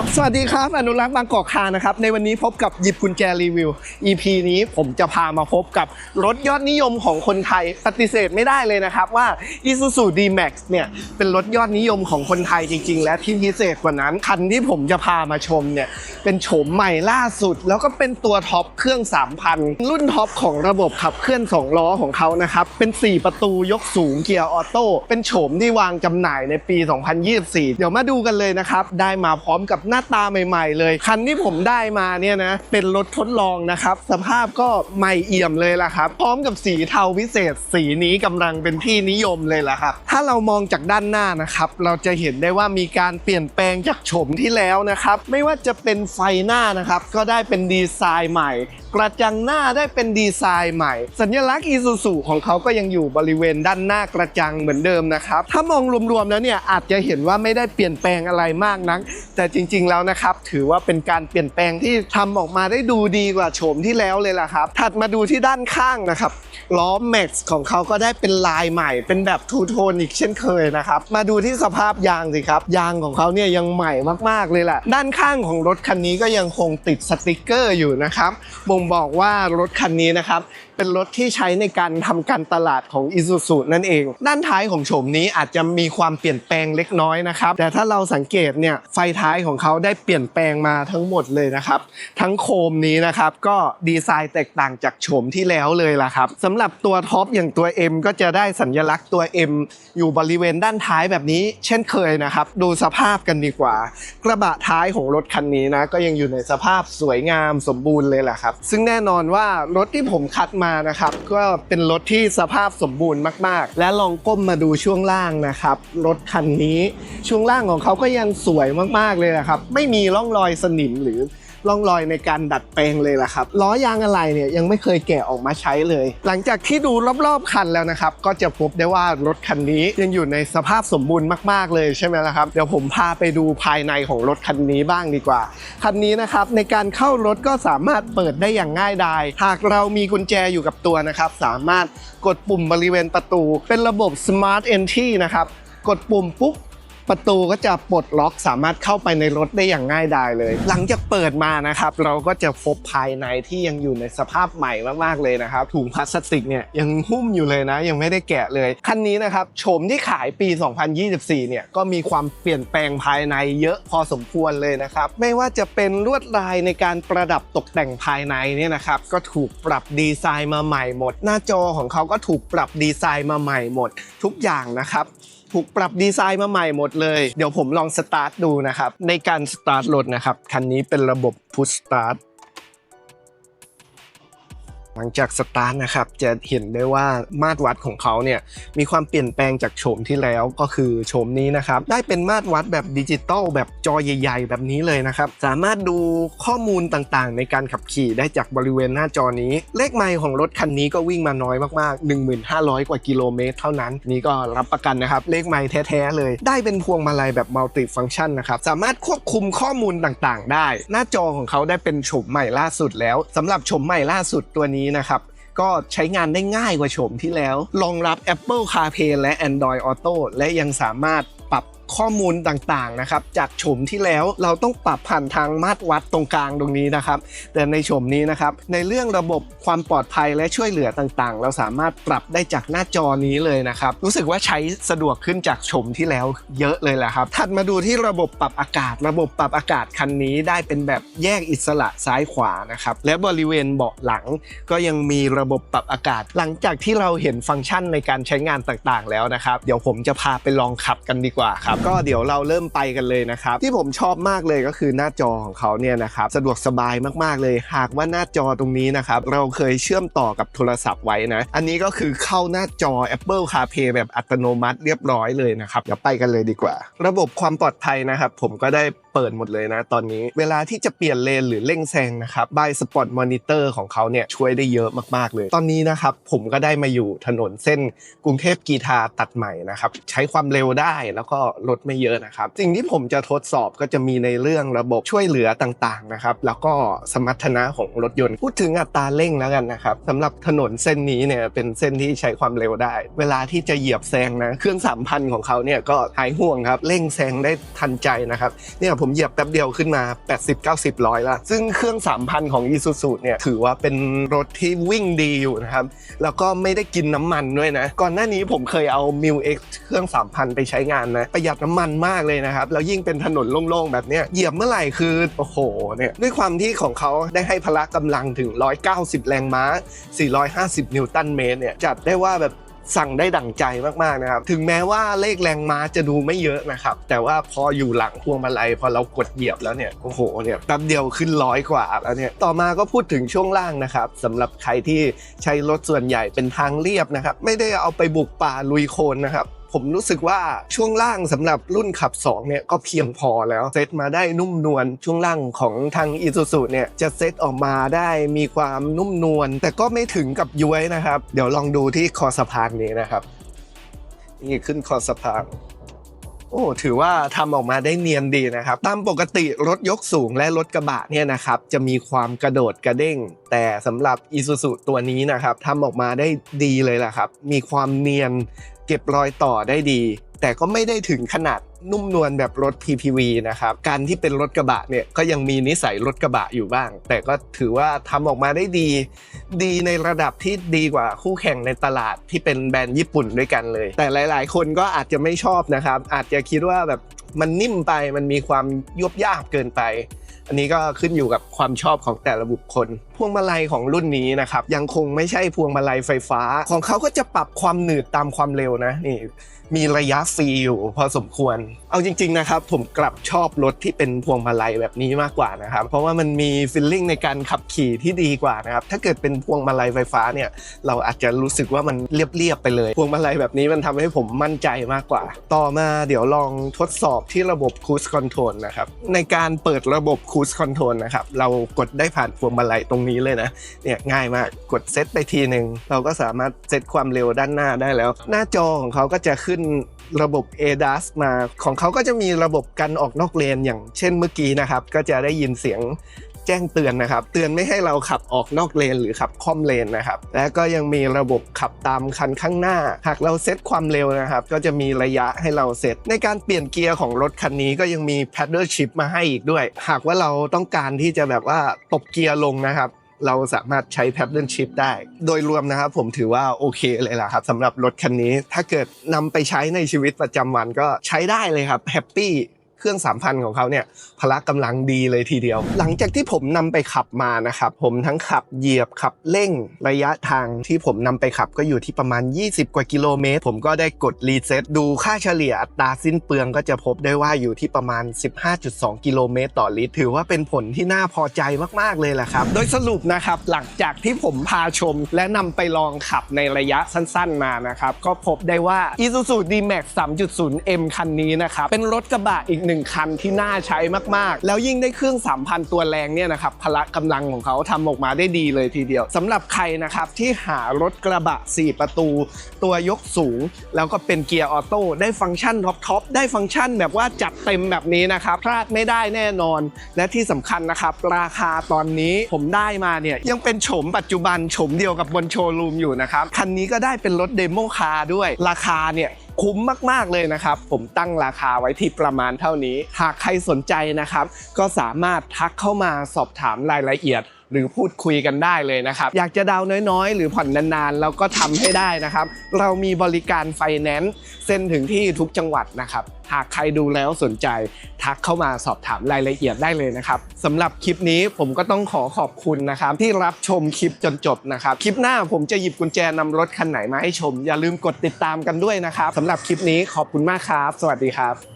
บสวัสดีครับ อนุรักษ์บางกอกคานะครับ ในวันนี้พบกับหยิบกุญแจรีวิว EP นี้ผมจะพามาพบกับรถยอดนิยมของคนไทยปฏิเสธไม่ได้เลยนะครับว่า Isuzu D-Max เนี่ยเป็นรถยอดนิยมของคนไทยจริง ๆ และที่พิเศษกว่านั้น คันที่ผมจะพามาชมเนี่ยเป็นโฉมใหม่ล่าสุด แล้วก็เป็นตัวท็อปเครื่อง 3,000 รุ่นท็อปของระบบขับเคลื่อน 2 ล้อของเขานะครับเป็น 4 ประตูยกสูงเกียร์ออโต้เป็นโฉมที่วางจำหน่ายในปี 2024 เดี๋ยวมาดูกันเลยนะครับได้มาพร้อมกับับหน้าตาใหม่ ๆ เลย คันที่ผมได้มาเนี่ยนะ เป็นรถทดลองนะครับ สภาพก็ใหม่เอี่ยมเลยล่ะครับ พร้อมกับสีเทาพิเศษ สีนี้กำลังเป็นที่นิยมเลยล่ะครับ ถ้าเรามองจากด้านหน้านะครับ เราจะเห็นได้ว่ามีการเปลี่ยนแปลงจากโฉมที่แล้วนะครับ ไม่ว่าจะเป็นไฟหน้านะครับ ก็ได้เป็นดีไซน์ใหม่ กระจังหน้าได้เป็นดีไซน์ใหม่ สัญลักษณ์อีซูซูของเขาก็ยังอยู่บริเวณด้านหน้ากระจังเหมือนเดิมนะครับ ถ้ามองรวมๆแล้วเนี่ยอาจจะเห็นว่าไม่ได้เปลี่ยนแปลงอะไรมากนัก แต่จริงๆแล้วนะครับถือว่าเป็นการเปลี่ยนแปลงที่ทำออกมาได้ดูดีกว่าโฉมที่แล้วเลยล่ะครับ ถัดมาดูที่ด้านข้างนะครับล้อแม็กซ์ของเขาก็ได้เป็นลายใหม่ เป็นแบบทูโทนอีกเช่นเคยนะครับ มาดูที่สภาพยางสิครับ ยางของเขาเนี่ยยังใหม่มากๆเลยแหละ ด้านข้างของรถคันนี้ก็ยังคงติดสติกเกอร์อยู่นะครับบ่งบอกว่ารถคันนี้นะครับ เป็นรถที่ใช้ในการทำการตลาดของ i s u z u นั่นเอง ด้านท้ายของโฉมนี้อาจจะมีความเปลี่ยนแปลงเล็กน้อยนะครับ แต่ถ้าเราสังเกตเนี่ยไฟท้ายของเขาได้เปลี่ยนแปลงมาทั้งหมดเลยนะครับ ทั้งโคมนี้นะครับก็ดีไซน์แตกต่างจากโฉมที่แล้วเลยล่ะครับสำหรับตัวท็อปอย่างตัว M ก็จะได้สัญลักษณ์ตัว M อยู่บริเวณด้านท้ายแบบนี้ เช่นเคยนะครับ ดูสภาพกันดีกว่า กระบะท้ายของรถคันนี้นะก็ยังอยู่ในสภาพสวยงามสมบูรณ์เลยแหละครับ ซึ่งแน่นอนว่ารถที่ผมคัดมานะครับ ก็เป็นรถที่สภาพสมบูรณ์มาก ๆ และลองก้มมาดูช่วงล่างนะครับรถคันนี้ช่วงล่างของเขาก็ยังสวยมากๆเลยนะครับ ไม่มีร่องรอยสนิมหรือร่องรอยในการดัดแปลงเลยล่ะครับล้อยางอะไรเนี่ยยังไม่เคยแกะออกมาใช้เลย หลังจากที่ดูรอบๆคันแล้วนะครับ ก็จะพบได้ว่ารถคันนี้ยังอยู่ในสภาพสมบูรณ์มากๆเลยใช่ไหมล่ะครับเดี๋ยวผมพาไปดูภายในของรถคันนี้บ้างดีกว่าคันนี้นะครับในการเข้ารถก็สามารถเปิดได้อย่างง่ายดายหากเรามีกุญแจอยู่กับตัวนะครับ สามารถกดปุ่มบริเวณประตู เป็นระบบ Smart Entry นะครับ กดปุ่มปุ๊บ ประตูก็จะปลดล็อกสามารถเข้าไปในรถได้อย่างง่ายดายเลย หลังจากเปิดมานะครับ เราก็จะพบภายในที่ยังอยู่ในสภาพใหม่มากๆเลยนะครับ ถุงพลาสติกเนี่ยยังหุ้มอยู่เลยนะ ยังไม่ได้แกะเลยคันนี้นะครับโฉมที่ขายปี 2024 เนี่ยก็มีความเปลี่ยนแปลงภายในเยอะพอสมควรเลยนะครับ ไม่ว่าจะเป็นลวดลายในการประดับตกแต่งภายในเนี่ยนะครับ ก็ถูกปรับดีไซน์มาใหม่หมด หน้าจอของเขาก็ถูกปรับดีไซน์มาใหม่หมด ทุกอย่างนะครับถูกปรับดีไซน์มาใหม่หมดเลย เดี๋ยวผมลองสตาร์ทดูนะครับ ในการสตาร์ทรถนะครับ คันนี้เป็นระบบ Push Start หลังจากสตาร์ทนะครับจะเห็นได้ว่ามาตรวัดของเขาเนี่ยมีความเปลี่ยนแปลงจากโฉมที่แล้วก็คือโฉมนี้นะครับได้เป็นมาตรวัดแบบดิจิตอลแบบจอใหญ่ ๆ แบบนี้เลยนะครับสามารถดูข้อมูลต่างๆ ในการขับขี่ได้จากบริเวณหน้าจอนี้ เลขไมล์ของรถคันนี้ก็วิ่งมาน้อยมากๆ 1,500 กว่ากิโลเมตรเท่านั้น นี่ก็รับประกันนะครับเลขไมล์แท้ๆเลย ได้เป็นพวงมาลัยแบบมัลติฟัง c t ชันนะครับสามารถควบคุมข้อมูลต่างๆ ได้ หน้าจอของเขาได้เป็นโฉมใหม่ล่าสุดแล้วสำหรับโฉมใหม่ล่าสุดตัวนี้นะครับ ก็ใช้งานได้ง่ายกว่าโฉมที่แล้ว รองรับ Apple CarPlay และ Android Auto และยังสามารถ ข้อมูลต่างๆนะครับ จากโฉมที่แล้วเราต้องปรับผ่านทางมาตรวัดตรงกลางตรงนี้นะครับ แต่ในโฉมนี้นะครับ ในเรื่องระบบความปลอดภัยและช่วยเหลือต่างๆ เราสามารถปรับได้จากหน้าจอนี้เลยนะครับ รู้สึกว่าใช้สะดวกขึ้นจากโฉมที่แล้วเยอะเลยแหละครับ ถัดมาดูที่ระบบปรับอากาศ ระบบปรับอากาศคันนี้ได้เป็นแบบแยกอิสระซ้ายขวานะครับ และบริเวณเบาะหลัง ก็ยังมีระบบปรับอากาศ หลังจากที่เราเห็นฟังก์ชันในการใช้งานต่างๆ แล้วนะครับ เดี๋ยวผมจะพาไปลองขับกันดีกว่าครับก็เดี๋ยวเราเริ่มไปกันเลยนะครับ ที่ผมชอบมากเลยก็คือหน้าจอของเขาเนี่ยนะครับ สะดวกสบายมากๆเลย หากว่าหน้าจอตรงนี้นะครับ เราเคยเชื่อมต่อกับโทรศัพท์ไว้นะ อันนี้ก็คือเข้าหน้าจอ Apple CarPlay แบบอัตโนมัติเรียบร้อยเลยนะครับ เดี๋ยวไปกันเลยดีกว่า ระบบความปลอดภัยนะครับ ผมก็ได้ เปิดหมดเลยนะตอนนี้ เวลาที่จะเปลี่ยนเลนหรือเร่งแซงนะครับบายสปอตมอนิเตอร์ของเขาเนี่ยช่วยได้เยอะมากๆเลย ตอนนี้นะครับผมก็ได้มาอยู่ถนนเส้นกรุงเทพกีทาตัดใหม่นะครับใช้ความเร็วได้แล้วก็ลดไม่เยอะนะครับสิ่งที่ผมจะทดสอบก็จะมีในเรื่องระบบช่วยเหลือต่างๆนะครับแล้วก็สมรรถนะของรถยนต์พูดถึงอัตราเร่งแล้วกันนะครับสำหรับถนนเส้นนี้เนี่ยเป็นเส้นที่ใช้ความเร็วได้ เวลาที่จะเหยียบแซงนะเครื่องสามพันของเขาเนี่ยก็หายห่วงครับเร่งแซงได้ทันใจนะครับเนี่ยผมมเหยียบแป๊บเดียวขึ้นมา 80-90ร้อยละซึ่งเครื่อง 3,000 ของ i s u z u เนี่ยถือว่าเป็นรถที่วิ่งดีอยู่นะครับ แล้วก็ไม่ได้กินน้ำมันด้วยนะ ก่อนหน้านี้ผมเคยเอา m i l X เครื่อง 3,000 ไปใช้งานนะ ประหยัดน้ำมันมากเลยนะครับ แล้วยิ่งเป็นถนนโล่งๆ แบบเนี้ยเหยียบเมื่อไหร่คือ โอ้โหเนี่ยด้วยความที่ของเขาได้ให้พละกำลังถึง 190 แรงม้า 450 นิวตันเมตรเนี่ยจัดได้ว่าแบบ สั่งได้ดั่งใจมากๆนะครับ ถึงแม้ว่าเลขแรงม้าจะดูไม่เยอะนะครับ แต่ว่าพออยู่หลังพวงมาลัยพอเรากดเหยียบแล้วเนี่ยโอ้โหเนี่ยแป๊บเดียวขึ้นร้อยกว่าแล้วเนี่ยต่อมาก็พูดถึงช่วงล่างนะครับสำหรับใครที่ใช้รถส่วนใหญ่เป็นทางเรียบนะครับ ไม่ได้เอาไปบุกป่าลุยโคลนนะครับ ผมรู้สึกว่าช่วงล่างสำหรับรุ่นขับ2เนี่ยก็เพียงพอแล้วเซตมาได้นุ่มนวลช่วงล่างของทางอีซูซูเนี่ยจะเซตออกมาได้มีความนุ่มนวลแต่ก็ไม่ถึงกับย้วยนะครับ เดี๋ยวลองดูที่คอสะพานนี้นะครับ นี่ขึ้นคอสะพาน โอ้ถือว่าทำออกมาได้เนียนดีนะครับ ตามปกติรถยกสูงและรถกระบะเนี่ยนะครับจะมีความกระโดดกระเด้ง แต่สำหรับอีซูซุตัวนี้นะครับทำออกมาได้ดีเลยล่ะครับ มีความเนียนเก็บรอยต่อได้ดี แต่ก็ไม่ได้ถึงขนาดนุ่มนวลแบบรถ PPV นะครับ การที่เป็นรถกระบะเนี่ยก็ยังมีนิสัยรถกระบะอยู่บ้าง แต่ก็ถือว่าทำออกมาได้ดี ดีในระดับที่ดีกว่าคู่แข่งในตลาดที่เป็นแบรนด์ญี่ปุ่นด้วยกันเลย แต่หลายๆ คนก็อาจจะไม่ชอบนะครับ อาจจะคิดว่าแบบมันนิ่มไปมันมีความยุบยากเกินไป อันนี้ก็ขึ้นอยู่กับความชอบของแต่ละบุคคลพวงมาลัยของรุ่นนี้นะครับยังคงไม่ใช่พวงมาลัยไฟฟ้า ของเขาก็จะปรับความหนืดตามความเร็วนะนี่มีระยะฟรีอยู่พอสมควร เอาจริง ๆนะครับ ผมกลับชอบรถที่เป็นพวงมาลัยแบบนี้มากกว่านะครับ เพราะว่ามันมีฟีลลิ่งในการขับขี่ที่ดีกว่านะครับ ถ้าเกิดเป็นพวงมาลัยไฟฟ้าเนี่ย เราอาจจะรู้สึกว่ามันเรียบๆไปเลย พวงมาลัยแบบนี้มันทำให้ผมมั่นใจมากกว่า ต่อมาเดี๋ยวลองทดสอบที่ระบบ Cruise Control นะครับ ในการเปิดระบบ Cruise Control นะครับ เรากดได้ผ่านพวงมาลัยตรงนี้เลยนะเนี่ยง่ายมากกดเซตไปทีหนึ่งเราก็สามารถเซตความเร็วด้านหน้าได้แล้ว หน้าจอของเขาก็จะขึ้นระบบ ADAS มาของเขาก็จะมีระบบกันออกนอกเลนอย่างเช่นเมื่อกี้นะครับ ก็จะได้ยินเสียง แจ้งเตือนนะครับ เตือนไม่ให้เราขับออกนอกเลน หรือขับค่อมเลนนะครับ และก็ยังมีระบบขับตามคันข้างหน้า หากเราเซตความเร็วนะครับ ก็จะมีระยะให้เราเซตในการเปลี่ยนเกียร์ของรถคันนี้ก็ยังมี paddle shift มาให้อีกด้วย หากว่าเราต้องการที่จะแบบว่าตบเกียร์ลงนะครับเราสามารถใช้ paddle shift ได้ โดยรวมนะครับผมถือว่าโอเคเลยล่ะครับสำหรับรถคันนี้ ถ้าเกิดนำไปใช้ในชีวิตประจำวันก็ใช้ได้เลยครับแฮปปี้ เครื่อง 3,000 ของเขาเนี่ยพละกำลังดีเลยทีเดียว หลังจากที่ผมนำไปขับมานะครับ ผมทั้งขับเหยียบขับเร่งระยะทางที่ผมนำไปขับก็อยู่ที่ประมาณ 20 กว่ากิโลเมตร ผมก็ได้กดรีเซ็ตดูค่าเฉลี่ยอัตราสิ้นเปลืองก็จะพบได้ว่าอยู่ที่ประมาณ 15.2 กิโลเมตรต่อลิตร ถือว่าเป็นผลที่น่าพอใจมาก ๆ เลยแหละครับ โดยสรุปนะครับหลังจากที่ผมพาชม และนำไปลองขับในระยะสั้น ๆ มานะครับก็พบได้ว่า Isuzu D-Max 3.0M คันนี้นะครับเป็นรถกระบะอีกหนึ่งคันที่น่าใช้มากๆ แล้วยิ่งได้เครื่อง 3,000 ตัวแรงเนี่ยนะครับพละกำลังของเขาทำออกมาได้ดีเลยทีเดียวสำหรับใครนะครับที่หารถกระบะ 4 ประตู ตัวยกสูง แล้วก็เป็นเกียร์ออโต้ได้ฟังก์ชันท็อปทอปได้ฟังก์ชันแบบว่าจัดเต็มแบบนี้นะครับพลาดไม่ได้แน่นอน และที่สำคัญนะครับราคาตอนนี้ผมได้มาเนี่ยยังเป็นโฉมปัจจุบันโฉมเดียวกับบนโชว์รูมอยู่นะครับคันนี้ก็ได้เป็นรถเดโมคาร์ด้วยราคาเนี่ย คุ้มมากๆเลยนะครับ ผมตั้งราคาไว้ที่ประมาณเท่านี้ หากใครสนใจนะครับ ก็สามารถทักเข้ามาสอบถามรายละเอียดหรือพูดคุยกันได้เลยนะครับ อยากจะดาวน้อยๆ หรือผ่อนนานๆ เราก็ทำให้ได้นะครับ เรามีบริการไฟแนนซ์เซ็นถึงที่ทุกจังหวัดนะครับหากใครดูแล้วสนใจ ทักเข้ามาสอบถามรายละเอียดได้เลยนะครับสำหรับคลิปนี้ผมก็ต้องขอขอบคุณนะครับ ที่รับชมคลิปจนจบนะครับ คลิปหน้าผมจะหยิบกุญแจนำรถคันไหนมาให้ชม อย่าลืมกดติดตามกันด้วยนะครับสำหรับคลิปนี้ขอบคุณมากครับ สวัสดีครับ